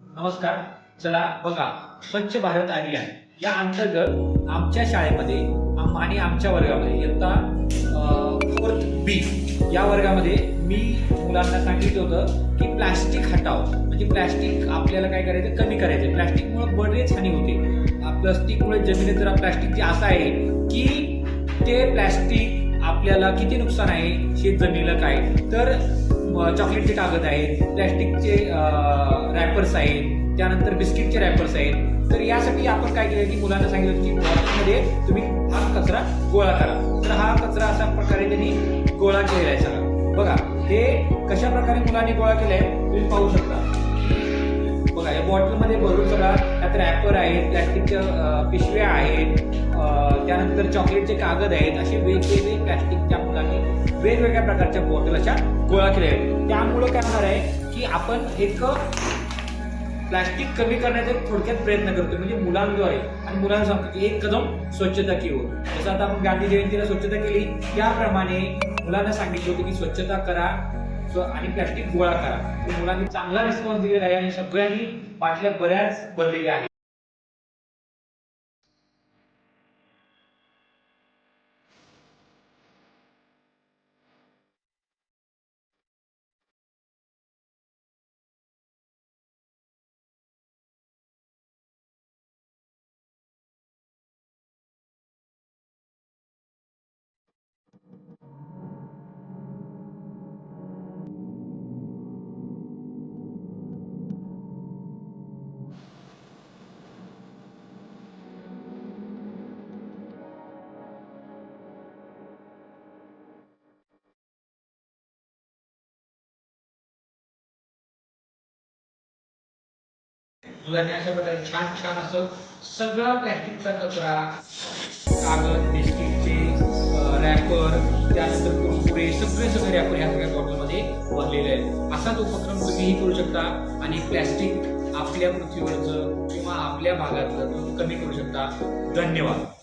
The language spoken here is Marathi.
नमस्कार. चला बघा. स्वच्छ भारत अभियान या अंतर्गत आमच्या शाळेमध्ये आणि आमच्या वर्गामध्ये इयत्ता फोर्थ बी या वर्गामध्ये मी मुलांना सांगितलं होतं की प्लास्टिक हटाव म्हणजे प्लास्टिक आपल्याला काय करायचं? कमी करायचं. प्लास्टिकमुळे बरेच हानी होते. प्लास्टिकमुळे जमिनीत जरा प्लास्टिक जे असं आहे की ते प्लास्टिक आपल्याला किती नुकसान आहे? शेत जमिनीला काय? तर चॉकलेटचे कागद आहेत प्लॅस्टिकचे रॅपर्स आहेत त्यानंतर बिस्किटचे रॅपर्स आहेत. तर यासाठी आपण काय केलं की मुलांना सांगितलं की बॉटलमध्ये तुम्ही हा कचरा गोळा करा. तर हा कचरा अशा प्रकारे त्यांनी गोळा केलेला आहे सगळा. बघा हे कशा प्रकारे मुलांनी गोळा केलाय तुम्ही पाहू शकता. बघा या बॉटलमध्ये भरून सगळा त्यात रॅपर आहेत प्लॅस्टिकच्या पिशव्या आहेत त्यानंतर चॉकलेटचे कागद आहेत असे वेगवेगळे प्लॅस्टिकच्या मुलांनी वेगवेगळ्या प्रकारच्या बॉटल अशा गोळा केल्या आहेत. त्यामुळं काय होणार आहे की आपण एक प्लास्टिक कमी करण्याचा थोडक्यात प्रयत्न करतो म्हणजे मुलांद्वारे. आणि मुलांना सांगतो की एक कदम स्वच्छता की हो जसं आता आपण गांधी जयंतीला स्वच्छता केली त्याप्रमाणे मुलांना सांगितलं होतं की स्वच्छता करा आणि प्लास्टिक गोळा करा. मुलांनी चांगला रिस्पॉन्स दिलेला आहे आणि सगळ्यांनी बाटल्या बऱ्याच भरलेल्या आहेत. मुलांनी अशा प्रकारे छान छान असं सगळा प्लॅस्टिकचा कचरा कागद बिस्किटचे रॅपर त्यानंतर कुरकुरे सगळे सगळे रॅपर ह्या सगळ्या बॉटलमध्ये भरलेले आहेत. असाच उपक्रम तुम्हीही करू शकता आणि प्लॅस्टिक आपल्या पृथ्वीवरचं किंवा आपल्या भागातलं तुम्ही कमी करू शकता. धन्यवाद.